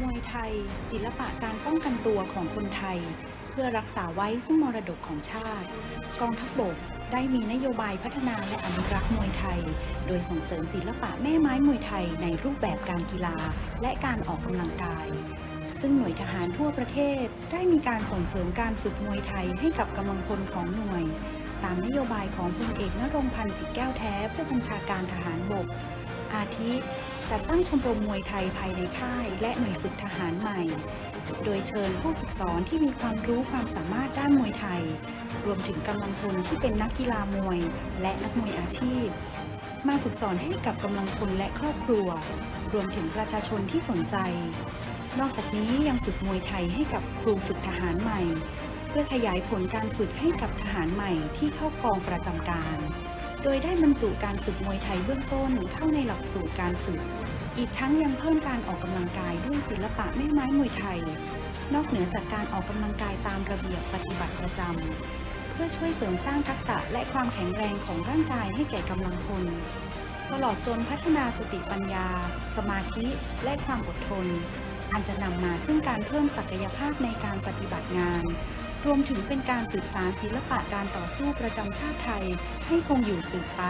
มวยไทย ศิลปะการป้องกันตัวของคนไทย เพื่อรักษาไว้ซึ่งมรดกของชาติ กองทัพบกได้มีนโยบายพัฒนาและอนุรักษ์มวยไทย โดยส่งเสริมศิลปะแม่ไม้มวยไทยในรูปแบบการกีฬา และการออกกำลังกาย ซึ่งหน่วยทหารทั่วประเทศได้มีการส่งเสริมการฝึกมวยไทยให้กับกำลังพลของหน่วย ตามนโยบายของพลเอกนรงค์พันธ์จิตแก้วแท้ ผู้บัญชาการทหารบก อาทิ จัดตั้งชมรมมวยไทยภายในค่าย และหน่วยฝึกทหารใหม่ โดยเชิญผู้ฝึกสอนที่มีความรู้ความสามารถด้านมวยไทย รวมถึงกำลังพลที่เป็นนักกีฬามวย และนักมวยอาชีพ มาฝึกสอนให้กับกำลังพลและครอบครัว รวมถึงประชาชนที่สนใจ นอกจากนี้ยังฝึกมวยไทยให้กับครูฝึกทหารใหม่ เพื่อขยายผลการฝึกให้กับทหารใหม่ที่เข้ากองประจำการ โดยได้บรรจุการฝึกมวยไทยเบื้องต้นเข้าในหลักสูตรการฝึก อีกทั้งยังเพิ่มการออกกำลังกายด้วยศิลปะแม่ไม้มวยไทย นอกเหนือจากการออกกำลังกายตามระเบียบปฏิบัติประจำเพื่อช่วยเสริมสร้างทักษะและความแข็งแรงของร่างกายให้แก่กำลังพล ตลอดจนพัฒนาสติปัญญา สมาธิและความอดทน อันจะนำมาซึ่งการเพิ่มศักยภาพในการปฏิบัติงาน รวมถึงเป็นการสืบสารศิลปะการต่อสู้ประจำชาติไทยให้คงอยู่สืบไป